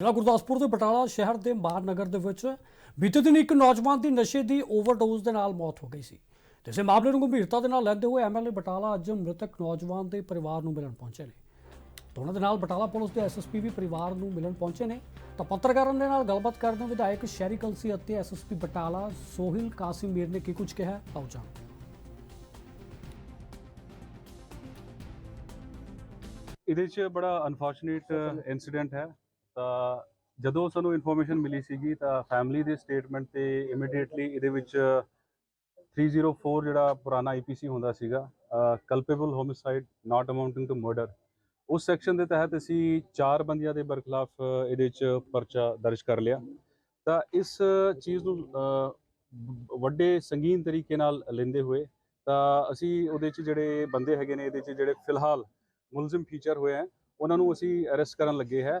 ਜ਼ਿਲ੍ਹਾ ਗੁਰਦਾਸਪੁਰ ਦੇ ਬਟਾਲਾ ਸ਼ਹਿਰ ਦੇ ਮਹਾਨਗਰ ਦੇ ਵਿੱਚ ਬੀਤੇ ਦਿਨ ਇੱਕ ਨੌਜਵਾਨ ਦੀ ਨਸ਼ੇ ਦੀ ਓਵਰਡੋਜ਼ ਦੇ ਨਾਲ ਮੌਤ ਹੋ ਗਈ ਸੀ। ਤੇ ਇਸੇ ਮਾਮਲੇ ਨੂੰ ਗੰਭੀਰਤਾ ਦੇ ਨਾਲ ਲੈਂਦੇ ਹੋਏ ਐਮਐਲਏ ਬਟਾਲਾ ਅੱਜ ਮ੍ਰਿਤਕ ਨੌਜਵਾਨ ਦੇ ਪਰਿਵਾਰ ਨੂੰ ਮਿਲਣ ਪਹੁੰਚੇ ਨੇ। ਤਾਂ ਦੇ ਨਾਲ ਬਟਾਲਾ ਪੁਲਿਸ ਦੇ ਐਸਐਸਪੀ ਵੀ ਪਰਿਵਾਰ ਨੂੰ ਮਿਲਣ ਪਹੁੰਚੇ ਨੇ। ਤਾਂ ਪੱਤਰਕਾਰਾਂ ਦੇ ਨਾਲ ਗੱਲਬਾਤ ਕਰਦੇ ਵਿਧਾਇਕ ਸ਼ਹਿਰੀ ਕਲਸੀ ਅਤੇ ਐਸਐਸਪੀ ਬਟਾਲਾ ਸੋਹਿਲ ਕਾਸਿਮ ਮੀਰ ਨੇ ਕੀ ਕੁਝ ਕਿਹਾ ਆਓ ਜਾਣਦੇ ਇਹਦੇ 'ਚ ਬੜਾ ਅਨਫੋਰਚੂਨੇਟ ਇਨਸੀਡੈਂਟ ਹੈ। ਤਾਂ ਜਦੋਂ ਸਾਨੂੰ ਇਨਫੋਰਮੇਸ਼ਨ ਮਿਲੀ ਸੀਗੀ ਤਾਂ ਫੈਮਿਲੀ ਦੇ ਸਟੇਟਮੈਂਟ ਤੇ ਇਮੀਡੀਏਟਲੀ ਇਹਦੇ ਵਿੱਚ 304 ਜਿਹੜਾ ਪੁਰਾਣਾ ਆਈਪੀਸੀ ਹੁੰਦਾ ਸੀਗਾ culpable homicide not amounting to murder ਉਸ ਸੈਕਸ਼ਨ ਦੇ ਤਹਿਤ ਅਸੀਂ ਚਾਰ ਬੰਦਿਆਂ ਦੇ ਬਰਖਲਾਫ ਇਹਦੇ 'ਚ ਪਰਚਾ ਦਰਜ ਕਰ ਲਿਆ। ਤਾਂ ਇਸ ਚੀਜ਼ ਨੂੰ ਵੱਡੇ ਸੰਗੀਨ ਤਰੀਕੇ ਨਾਲ ਲੈਂਦੇ ਹੋਏ ਤਾਂ ਅਸੀਂ ਉਹਦੇ 'ਚ ਜਿਹੜੇ ਬੰਦੇ ਹੈਗੇ ਨੇ, ਇਹਦੇ 'ਚ ਜਿਹੜੇ ਫਿਲਹਾਲ ਮੁਲਜ਼ਮ ਫੀਚਰ ਹੋਏ ਹੈ, ਉਹਨਾਂ ਨੂੰ ਅਸੀਂ ਅਰੈਸਟ ਕਰਨ ਲੱਗੇ ਹੈ।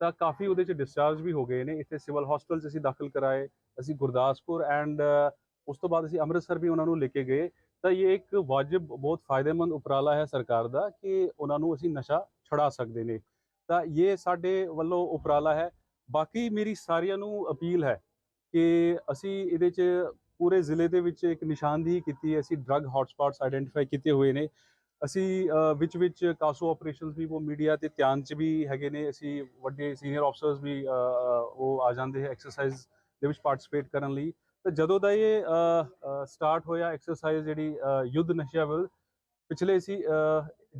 ਤਾਂ ਕਾਫੀ ਉਹਦੇ ਚ ਡਿਸਚਾਰਜ ਵੀ ਹੋ ਗਏ ਨੇ, ਇੱਥੇ ਸਿਵਲ ਹਸਪੀਟਲ ਚ ਅਸੀਂ ਦਾਖਲ ਕਰਾਏ, ਅਸੀਂ ਗੁਰਦਾਸਪੁਰ ਐਂਡ ਉਸ ਤੋਂ ਬਾਅਦ ਅਸੀਂ ਅੰਮ੍ਰਿਤਸਰ ਵੀ ਉਹਨਾਂ ਨੂੰ ਲੈ ਕੇ ਗਏ। ਤਾਂ ਇਹ ਇੱਕ ਵਾਜਬ, ਬਹੁਤ ਫਾਇਦੇਮੰਦ ਉਪਰਾਲਾ ਹੈ ਸਰਕਾਰ ਦਾ ਕਿ ਉਹਨਾਂ ਨੂੰ ਅਸੀਂ ਨਸ਼ਾ ਛੁਡਾ ਸਕਦੇ ਨੇ। ਤਾਂ ਇਹ ਸਾਡੇ ਵੱਲੋਂ ਉਪਰਾਲਾ ਹੈ। ਬਾਕੀ ਮੇਰੀ ਸਾਰਿਆਂ ਨੂੰ ਅਪੀਲ ਹੈ ਕਿ ਅਸੀਂ ਇਹਦੇ 'ਚ ਪੂਰੇ ਜ਼ਿਲ੍ਹੇ ਦੇ ਵਿੱਚ ਇੱਕ ਨਿਸ਼ਾਨਦੇਹੀ ਕੀਤੀ ਹੈ। ਅਸੀਂ ਡਰੱਗ ਹੌਟਸਪੌਟਸ ਆਈਡੈਂਟੀਫਾਈ ਕੀਤੇ ਹੋਏ ਨੇ। ਅਸੀਂ ਵਿੱਚ ਵਿੱਚ ਕਾਸੋ ਆਪਰੇਸ਼ਨਸ ਵੀ, ਉਹ ਮੀਡੀਆ ਤੇ ਧਿਆਨ 'ਚ ਵੀ ਹੈਗੇ ਨੇ। ਅਸੀਂ ਵੱਡੇ ਸੀਨੀਅਰ ਆਫਸਰਸ ਵੀ ਉਹ ਆ ਜਾਂਦੇ ਹੈ ਐਕਸਰਸਾਈਜ਼ ਦੇ ਵਿੱਚ ਪਾਰਟਿਸਿਪੇਟ ਕਰਨ ਲਈ। ਤਾਂ ਜਦੋਂ ਦਾ ਇਹ ਸਟਾਰਟ ਹੋਇਆ ਐਕਸਰਸਾਈਜ਼ ਜਿਹੜੀ ਯੁੱਧ ਨਸ਼ਿਆਂ ਵਿਰੁੱਧ ਪਿਛਲੇ ਸੀ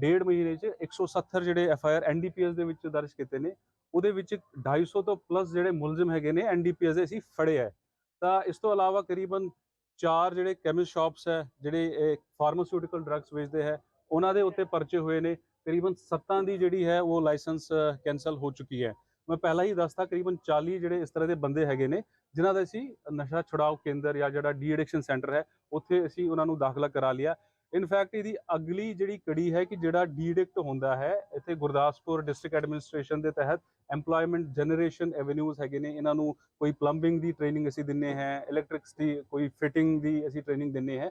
ਡੇਢ ਮਹੀਨੇ 'ਚ 170 ਜਿਹੜੇ ਐਫ ਆਈ ਆਰ ਐਨਡੀਪੀਐਸ ਦੇ ਵਿੱਚ ਦਰਜ ਕੀਤੇ ਨੇ, ਉਹਦੇ ਵਿੱਚ 250 ਤੋਂ ਪਲੱਸ ਜਿਹੜੇ ਮੁਲਜ਼ਮ ਹੈਗੇ ਨੇ ਐਨਡੀਪੀਐਸ ਦੇ ਅਸੀਂ ਫੜੇ ਹੈ। ਤਾਂ ਇਸ ਤੋਂ ਇਲਾਵਾ ਕਰੀਬਨ ਚਾਰ ਜਿਹੜੇ ਕੈਮਿਸਟ ਸ਼ਾਪਸ ਹੈ, ਜਿਹੜੇ ਫਾਰਮਾਸਿਊਟੀਕਲ ਡਰੱਗਸ ਵੇਚਦੇ ਹੈ ਉਹਨਾਂ ਦੇ ਉੱਤੇ ਪਰਚੇ ਹੋਏ ਨੇ ਕਰੀਬਨ 7 ਦੀ ਜਿਹੜੀ ਹੈ ਉਹ ਲਾਇਸੈਂਸ ਕੈਨਸਲ ਹੋ ਚੁੱਕੀ ਹੈ। ਮੈਂ ਪਹਿਲਾਂ ਹੀ ਦੱਸਤਾ ਕਰੀਬਨ 40 ਜਿਹੜੇ ਇਸ ਤਰ੍ਹਾਂ ਦੇ ਬੰਦੇ ਹੈਗੇ ਨੇ, ਜਿਨ੍ਹਾਂ ਦਾ ਅਸੀਂ ਨਸ਼ਾ ਛੁਡਾਓ ਕੇਂਦਰ ਜਾਂ ਜਿਹੜਾ ਡੀ ਐਡਿਕਸ਼ਨ ਸੈਂਟਰ ਹੈ, ਉੱਥੇ ਅਸੀਂ ਉਹਨਾਂ ਨੂੰ ਦਾਖਲਾ ਕਰਾ ਲਿਆ। ਇਨਫੈਕਟ ਇਹਦੀ ਅਗਲੀ ਜਿਹੜੀ ਕੜੀ ਹੈ ਕਿ ਜਿਹੜਾ ਡੀਡਿਕਟ ਹੁੰਦਾ ਹੈ, ਇੱਥੇ ਗੁਰਦਾਸਪੁਰ ਡਿਸਟ੍ਰਿਕਟ ਐਡਮਿਨਿਸਟ੍ਰੇਸ਼ਨ ਦੇ ਤਹਿਤ ਐਮਪਲੋਇਮੈਂਟ ਜਨਰੇਸ਼ਨ ਐਵੇਨਿਊਜ਼ ਹੈਗੇ ਨੇ, ਇਹਨਾਂ ਨੂੰ ਕੋਈ ਪਲੰਬਿੰਗ ਦੀ ਟ੍ਰੇਨਿੰਗ ਅਸੀਂ ਦਿੰਨੇ ਹੈ ਇਲੈਕਟ੍ਰਿਕਸ ਦੀ ਕੋਈ ਫਿਟਿੰਗ ਦੀ ਅਸੀਂ ਟ੍ਰੇਨਿੰਗ ਦਿੰਨੇ ਹੈ।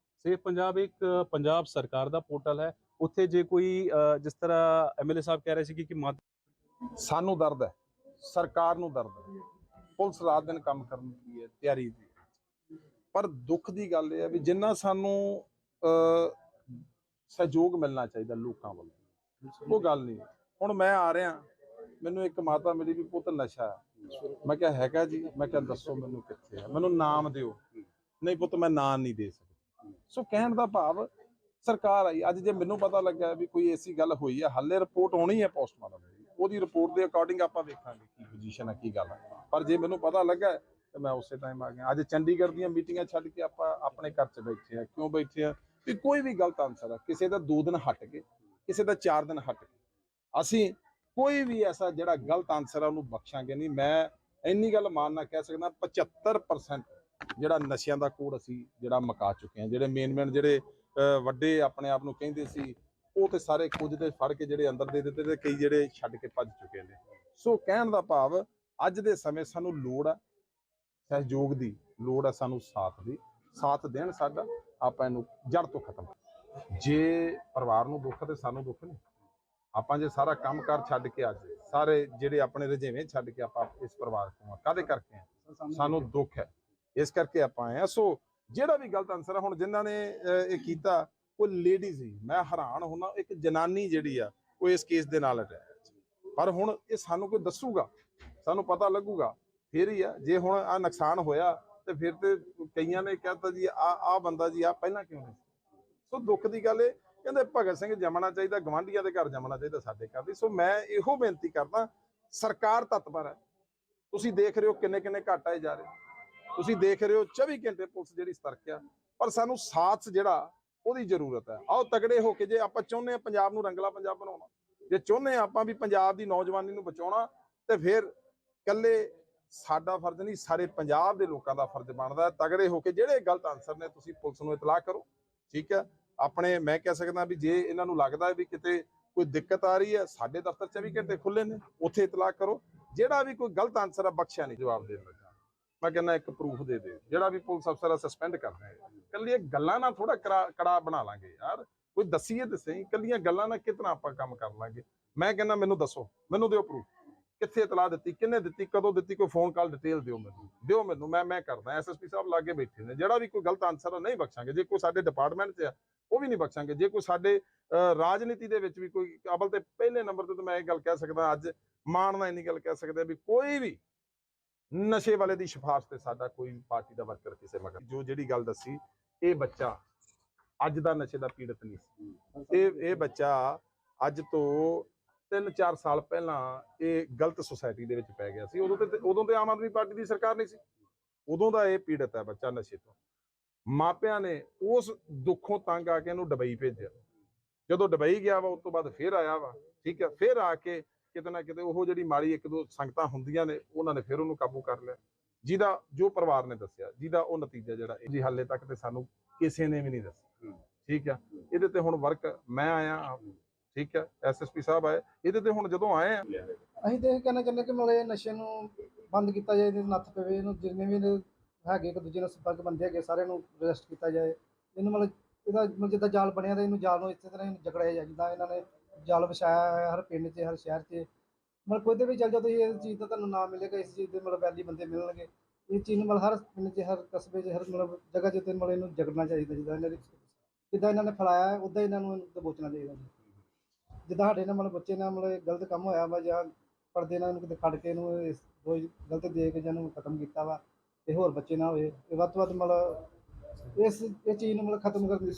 ਸੇਫ ਪੰਜਾਬ ਇੱਕ ਪੰਜਾਬ ਸਰਕਾਰ ਦਾ ਪੋਰਟਲ ਹੈ। ਉੱਥੇ ਜੇ ਕੋਈ ਜਿਸ ਤਰ੍ਹਾਂ ਐਮਐਲਏ ਸਾਹਿਬ ਕਹਿ ਰਹੇ ਸੀ ਕਿ ਮਾਤਾ ਸਾਨੂੰ ਦਰਦ ਹੈ। ਸਰਕਾਰ ਨੂੰ ਦਰਦ ਹੈ। ਪੁਲਿਸ ਰਾਤ ਦਿਨ ਕੰਮ ਕਰਨ ਦੀ ਹੈ, ਤਿਆਰੀ ਦੀ ਪਰ ਦੁੱਖ ਦੀ ਗੱਲ ਇਹ ਹੈ ਵੀ ਜਿੰਨਾ ਸਾਨੂੰ ਸਹਿਯੋਗ ਮਿਲਣਾ ਚਾਹੀਦਾ ਲੋਕਾਂ ਵੱਲੋਂ, ਉਹ ਗੱਲ ਨਹੀਂ ਹੁਣ ਮੈਂ ਆ ਰਿਹਾ, ਮੈਨੂੰ ਇੱਕ ਮਾਤਾ ਮਿਲੀ ਵੀ ਪੁੱਤ ਨਸ਼ਾ ਹੈ। ਮੈਂ ਕਿਹਾ, ਹੈਗਾ ਜੀ। ਮੈਂ ਕਿਹਾ, ਦੱਸੋ ਮੈਨੂੰ ਕਿੱਥੇ ਹੈ? ਮੈਨੂੰ ਨਾਮ ਦਿਓ। ਨਹੀਂ ਪੁੱਤ, ਮੈਂ ਨਾਮ ਨਹੀਂ ਦੇ ਸਕਦਾ। ਸੋ ਕਹਿਣ ਦਾ ਭਾਵ ਸਰਕਾਰ ਆਈ। ਅੱਜ ਜੇ ਮੈਨੂੰ ਪਤਾ ਲੱਗਾ ਵੀ ਕੋਈ ਐਸੀ ਗੱਲ ਹੋਈ ਹੈ ਹਾਲੇ ਰਿਪੋਰਟ ਹੋਣੀ ਹੈ ਪੋਸਟਮਾਰਟਮ ਦੀ। ਉਹਦੀ ਰਿਪੋਰਟ ਦੇ ਅਕੋਰਡਿੰਗ ਆਪਾਂ ਵੇਖਾਂਗੇ ਕੀ ਪੋਜੀਸ਼ਨ ਹੈ ਕੀ ਗੱਲ ਹੈ ਪਰ ਜੇ ਮੈਨੂੰ ਪਤਾ ਲੱਗਾ ਤੇ ਮੈਂ ਉਸੇ ਟਾਈਮ ਆ ਗਿਆ। ਅੱਜ ਚੰਡੀਗੜ੍ਹ ਦੀਆਂ ਮੀਟਿੰਗਾਂ ਛੱਡ ਕੇ ਆਪਾਂ ਆਪਣੇ ਘਰ 'ਚ ਬੈਠੇ ਆ। ਕਿਉਂ ਬੈਠੇ ਆ? ਵੀ ਕੋਈ ਵੀ ਗਲਤ ਆਨਸਰ ਆ। ਕਿਸੇ ਦਾ 2 ਦਿਨ ਹਟ ਕੇ, ਕਿਸੇ ਦਾ 4 ਦਿਨ ਹਟ ਕੇ। ਅਸੀਂ ਕੋਈ ਵੀ ਐਸਾ ਜਿਹੜਾ ਗਲਤ ਆਨਸਰ ਆ, ਉਹਨੂੰ ਬਖਸ਼ਾਂਗੇ ਨਹੀਂ। ਮੈਂ ਇੰਨੀ ਗੱਲ ਮਾਨਣਾ ਕਹਿ ਸਕਦਾ 75% ਜਿਹੜਾ ਨਸ਼ਿਆਂ ਦਾ ਕੋਡ ਅਸੀਂ ਜਿਹੜਾ ਮਕਾ ਚੁੱਕੇ ਹਾਂ, ਜਿਹੜੇ ਮੇਨ ਮੇਨ ਜਿਹੜੇ, ਅਹ, ਵੱਡੇ ਆਪਣੇ ਆਪ ਨੂੰ ਕਹਿੰਦੇ ਸੀ, ਉਹ ਤੇ ਸਾਰੇ ਕੁਝ ਤੇ ਫੜ ਕੇ ਜਿਹੜੇ ਅੰਦਰ ਦੇ ਦਿੱਤੇ ਤੇ ਕਈ ਜਿਹੜੇ ਛੱਡ ਕੇ ਭੱਜ ਚੁੱਕੇ ਨੇ। ਸੋ ਕਹਿਣ ਦਾ ਭਾਵ ਅੱਜ ਦੇ ਸਮੇਂ ਸਾਨੂੰ ਲੋੜ ਹੈ ਸਹਿਯੋਗ ਦੀ, ਲੋੜ ਹੈ ਸਾਨੂੰ ਸਾਥ ਦੀ, ਸਾਥ ਦੇਣ ਸਾਡਾ, ਆਪਾਂ ਇਹਨੂੰ ਜੜ ਤੋਂ ਖਤਮ ਜੇ ਪਰਿਵਾਰ ਨੂੰ ਦੁੱਖ ਤੇ ਸਾਨੂੰ ਦੁੱਖ ਨਹੀਂ। ਆਪਾਂ ਜੇ ਸਾਰਾ ਕੰਮ ਕੰਮਕਾਰ ਛੱਡ ਕੇ ਅੱਜ, ਸਾਰੇ ਜਿਹੜੇ ਆਪਣੇ ਰਜੇਵੇਂ ਛੱਡ ਕੇ ਆਪਾਂ ਇਸ ਪਰਿਵਾਰ ਤੋਂ ਕਾਦੇ ਕਰਕੇ ਸਾਨੂੰ ਦੁੱਖ ਹੈ। ਇਸ ਕਰਕੇ ਆਪਾਂ ਆਏ ਆ ਸੋ ਜਿਹੜਾ ਵੀ ਗਲਤ ਆਨਸਰ ਹੈ ਹੁਣ ਜਿਨ੍ਹਾਂ ਨੇ ਇਹ ਕੀਤਾ ਕੋਈ ਲੇਡੀ ਸੀ ਮੈਂ ਹੈਰਾਨ ਹੁਣਾ ਇੱਕ ਜਨਾਨੀ ਜਿਹੜੀ ਆ, ਉਹ ਇਸ ਕੇਸ ਦੇ ਨਾਲ ਅਟੈਚ ਪਰ ਹੁਣ ਇਹ ਸਾਨੂੰ ਕੋਈ ਦੱਸੂਗਾ? ਸਾਨੂੰ ਪਤਾ ਲੱਗੂਗਾ। ਫੇਰ ਹੀ ਆ, ਜੇ ਹੁਣ ਆ ਨੁਕਸਾਨ ਹੋਇਆ, ਤੇ ਫਿਰ ਤੇ ਕਈਆਂ ਨੇ ਕਹਿਤਾ ਜੀ ਆ ਆ ਬੰਦਾ ਜੀ ਆ ਪਹਿਲਾਂ ਕਿਉਂ ਨਹੀਂ? ਸੋ ਦੁੱਖ ਦੀ ਗੱਲ ਇਹ, ਕਹਿੰਦੇ ਭਗਤ ਸਿੰਘ ਜੰਮਣਾ ਚਾਹੀਦਾ, ਗਵਾਂਢੀਆਂ ਦੇ ਘਰ ਜੰਮਣਾ ਚਾਹੀਦਾ ਸਾਡੇ ਘਰ ਦੀ। ਸੋ ਮੈਂ ਇਹੋ ਬੇਨਤੀ ਕਰਦਾ, ਸਰਕਾਰ ਤਤਪਰ ਹੈ। ਤੁਸੀਂ ਦੇਖ ਰਹੇ ਹੋ ਕਿੰਨੇ ਕਿੰਨੇ ਘਟ ਆਏ ਜਾ ਰਹੇ। ਤੁਸੀਂ ਦੇਖ ਰਹੇ ਹੋ 24 ਘੰਟੇ ਪੁਲਿਸ ਜਿਹੜੀ ਸਤਰਕ ਆ, ਪਰ ਸਾਨੂੰ ਸਾਥ ਜਿਹੜਾ, ਉਹਦੀ ਜ਼ਰੂਰਤ ਹੈ। ਆਓ ਤਗੜੇ ਹੋ ਕੇ ਜੇ ਆਪਾਂ ਚਾਹੁੰਦੇ ਆ ਪੰਜਾਬ ਨੂੰ ਰੰਗਲਾ ਪੰਜਾਬ ਬਣਾਉਣਾ, ਜੇ ਚਾਹੁੰਦੇ ਆ ਆਪਾਂ ਵੀ ਪੰਜਾਬ ਦੀ ਨੌਜਵਾਨੀ ਨੂੰ ਬਚਾਉਣਾ, ਤੇ ਫਿਰ ਇਕੱਲੇ ਸਾਡਾ ਫਰਜ਼ ਨਹੀਂ, ਸਾਰੇ ਪੰਜਾਬ ਦੇ ਲੋਕਾਂ ਦਾ ਫਰਜ਼ ਬਣਦਾ ਹੈ। ਤਗੜੇ ਹੋ ਕੇ ਜਿਹੜੇ ਗਲਤ ਆਨਸਰ ਨੇ, ਤੁਸੀਂ ਪੁਲਿਸ ਨੂੰ ਇਤਲਾਹ ਕਰੋ, ਠੀਕ ਹੈ? ਆਪਣੇ, ਮੈਂ ਕਹਿ ਸਕਦਾ ਵੀ ਜੇ ਇਹਨਾਂ ਨੂੰ ਲੱਗਦਾ ਹੈ ਵੀ ਕਿਤੇ ਕੋਈ ਦਿੱਕਤ ਆ ਰਹੀ ਹੈ, ਸਾਡੇ ਦਫ਼ਤਰ 24 ਘੰਟੇ ਖੁੱਲੇ ਨੇ, ਉੱਥੇ ਇਤਲਾਹ ਕਰੋ। ਜਿਹੜਾ ਵੀ ਕੋਈ ਗਲਤ ਆਨਸਰ ਆ, ਬਖਸ਼ਿਆ ਨਹੀਂ, ਜਵਾਬ ਦੇਣ ਲੱਗਾ। ਮੈਂ ਕਹਿੰਦਾ ਇੱਕ ਪ੍ਰੂਫ ਦੇ ਦੇ, ਜਿਹੜਾ ਵੀ ਪੁਲਿਸ ਅਫਸਰ ਆ ਸਸਪੈਂਡ ਕਰ ਦੇ ਕੱਲੀ ਇਹ ਗੱਲਾਂ ਨਾਲ ਥੋੜਾ ਕੜਾ ਬਣਾ ਲਾਂਗੇ ਯਾਰ। ਕੋਈ ਦਸੀਏ ਤੇ ਸਹੀ ਕੱਲੀਆਂ ਗੱਲਾਂ ਨਾਲ ਕਿਤਨਾ ਆਪਾਂ ਕੰਮ ਕਰ ਲਾਂਗੇ? ਮੈਂ ਕਹਿੰਦਾ ਮੈਨੂੰ ਦੱਸੋ, ਮੈਨੂੰ ਦਿਓ ਪ੍ਰੂਫ ਕਿੱਥੇ ਇਤਲਾਹ ਦਿੱਤੀ ਕਿੰਨੇ ਦਿੱਤੀ, ਕਦੋਂ ਦਿੱਤੀ, ਕੋਈ ਫੋਨ ਕਾਲ ਡਿਟੇਲ ਦਿਓ ਮੈਨੂੰ। ਦਿਓ ਮੈਨੂੰ, ਮੈਂ ਮੈਂ ਕਰਦਾ ਐਸਐਸਪੀ ਸਾਹਿਬ ਲਾਗੇ ਬੈਠੇ ਨੇ। ਜਿਹੜਾ ਵੀ ਕੋਈ ਗਲਤ ਆਨਸਰ ਆ, ਨਹੀਂ ਬਖਸ਼ਾਂਗੇ। ਜੇ ਕੋਈ ਸਾਡੇ ਡਿਪਾਰਟਮੈਂਟ 'ਚ ਆ, ਉਹ ਵੀ ਨਹੀਂ ਬਖਸ਼ਾਂਗੇ। ਜੇ ਕੋਈ ਸਾਡੇ ਰਾਜਨੀਤੀ ਦੇ ਵਿੱਚ ਵੀ ਕੋਈ ਅਵਲ ਤੇ ਪਹਿਲੇ ਨੰਬਰ ਤੇ ਤਾਂ ਮੈਂ ਇਹ ਗੱਲ ਕਹਿ ਸਕਦਾ, ਅੱਜ ਮਾਣ ਨਾਲ ਇੰਨੀ ਗੱਲ ਕਹਿ ਸਕਦੇ ਵੀ ਕੋਈ ਵੀ ਨਸ਼ੇ ਵਾਲੇ ਦੀ ਸਿਫਾਰਿਸ਼ ਤੇ ਸਾਡਾ ਕੋਈ ਪਾਰਟੀ ਦਾ ਵਰਕਰ ਕਿਸੇ ਮਗਰ ਜੋ ਜਿਹੜੀ ਗੱਲ ਦੱਸੀ ਇਹ ਬੱਚਾ ਅੱਜ ਦਾ ਨਸ਼ੇ ਦਾ ਪੀੜਤ ਨਹੀਂ ਸੀ। ਇਹ ਇਹ ਬੱਚਾ ਅੱਜ ਤੋਂ 3-4 ਸਾਲ ਪਹਿਲਾਂ ਇਹ ਗਲਤ ਸੁਸਾਇਟੀ ਦੇ ਵਿੱਚ ਪੈ ਗਿਆ ਸੀ। ਉਦੋਂ ਤੇ ਉਦੋਂ ਤੇ ਆਮ ਆਦਮੀ ਪਾਰਟੀ ਦੀ ਸਰਕਾਰ ਨਹੀਂ ਸੀ। ਉਦੋਂ ਦਾ ਇਹ ਪੀੜਤ ਹੈ ਬੱਚਾ ਨਸ਼ੇ ਤੋਂ। ਮਾਪਿਆਂ ਨੇ ਉਸ ਦੁੱਖੋਂ ਤੰਗ ਆ ਕੇ ਇਹਨੂੰ ਡਬਈ ਭੇਜਿਆ। ਜਦੋਂ ਡਬਈ ਗਿਆ ਵਾ ਉਸ ਤੋਂ ਬਾਅਦ ਫੇਰ ਆਇਆ ਵਾ। ਠੀਕ ਹੈ ਫੇਰ ਆ ਕੇ ਕਿਤੇ ਨਾ ਕਿਤੇ ਉਹ ਜਿਹੜੀ ਮਾੜੀ ਇੱਕ ਦੋ ਸੰਗਤਾਂ ਹੁੰਦੀਆਂ ਨੇ ਉਹਨਾਂ ਨੇ ਫਿਰ ਉਹਨੂੰ ਕਾਬੂ ਕਰ ਲਿਆ। ਜਿਹਦਾ ਜੋ ਪਰਿਵਾਰ ਨੇ ਦੱਸਿਆ ਜਿਹਦਾ ਉਹ ਨਤੀਜਾ ਜਿਹੜਾ ਇਹ ਜੀ ਹਾਲੇ ਤੱਕ ਤੇ ਸਾਨੂੰ ਕਿਸੇ ਨੇ ਵੀ ਨਹੀਂ ਦੱਸਿਆ। ਠੀਕ ਆ? ਇਹਦੇ ਤੇ ਹੁਣ ਵਰਕ ਮੈਂ ਆਇਆ ਠੀਕ ਹੈ ਐਸਐਸਪੀ ਸਾਹਿਬ ਆਏ। ਇਹਦੇ ਤੇ ਹੁਣ ਜਦੋਂ ਆਏ ਆ ਅਸੀਂ ਤੇ ਇਹ ਕਹਿਣਾ ਚਾਹੁੰਦੇ ਕਿ ਇਹ ਨਸ਼ੇ ਨੂੰ ਬੰਦ ਕੀਤਾ ਜਾਏ ਇਹਦੇ ਨੱਥ ਪਵੇ ਇਹਨੂੰ ਜਿੰਨੇ ਵੀ ਹੈਗੇ ਇੱਕ ਦੂਜੇ ਨਾਲ ਸੰਪਰਕ ਬੰਦੇ ਹੈਗੇ ਸਾਰਿਆਂ ਨੂੰ ਅਰੈਸਟ ਕੀਤਾ ਜਾਏ। ਇਹਨੂੰ ਮਤਲਬ ਇਹਦਾ ਜਿੱਦਾਂ ਜਾਲ ਬਣਿਆ ਤੇ ਇਹਨੂੰ ਜਾਲ ਨੂੰ ਇਸੇ ਤਰ੍ਹਾਂ ਹੀ ਜਕੜਿਆ ਜਾਏ ਜਿੱਦਾਂ ਇਹਨਾਂ ਨੇ ਜਾਲ ਵਿਛਾਇਆ ਹੋਇਆ ਹਰ ਪਿੰਡ 'ਚ, ਹਰ ਸ਼ਹਿਰ 'ਚ। ਮਤਲਬ ਕੋਈ ਤੇ ਵੀ ਚੱਲ ਜਾਓ, ਤੁਸੀਂ ਇਸ ਚੀਜ਼ ਦਾ ਤੁਹਾਨੂੰ ਨਾਮ ਮਿਲੇਗਾ, ਇਸ ਚੀਜ਼ ਦੇ ਮਤਲਬ ਵੈਲੀ ਬੰਦੇ ਮਿਲਣਗੇ। ਇਹ ਚੀਜ਼ ਨੂੰ ਮਤਲਬ ਹਰ ਪਿੰਡ 'ਚ, ਹਰ ਕਸਬੇ 'ਚ, ਹਰ ਮਤਲਬ ਜਗ੍ਹਾ 'ਚ ਤੇ ਮਤਲਬ ਇਹਨੂੰ ਜਗੜਨਾ ਚਾਹੀਦਾ, ਜਿੱਦਾਂ ਇਹਨਾਂ ਦੀ ਜਿੱਦਾਂ ਇਹਨਾਂ ਨੇ ਫੈਲਾਇਆ ਹੈ ਉਦਾਂ ਇਹਨਾਂ ਨੂੰ ਦਬੋਚਣਾ ਚਾਹੀਦਾ। ਜੀ ਜਿੱਦਾਂ ਸਾਡੇ ਨਾਲ ਮਤਲਬ ਬੱਚੇ ਨਾਲ ਮਤਲਬ ਗਲਤ ਕੰਮ ਹੋਇਆ ਵਾ, ਜਾਂ ਪਰਦੇ ਨਾਲ ਇਹਨੂੰ ਕਿਤੇ ਖੜ ਕੇ ਇਹਨੂੰ ਇਸ ਰੋਜ਼ ਗਲਤ ਦੇ ਕੇ ਜਾਂ ਇਹਨੂੰ ਖਤਮ ਕੀਤਾ ਵਾ, ਤੇ ਹੋਰ ਬੱਚੇ ਨਾ ਹੋਏ ਤੇ ਵੱਧ ਤੋਂ ਵੱਧ ਮਤਲਬ ਇਸ, ਇਹ ਚੀਜ਼ ਨੂੰ ਮਤਲਬ ਖਤਮ ਕਰਨ ਦੀ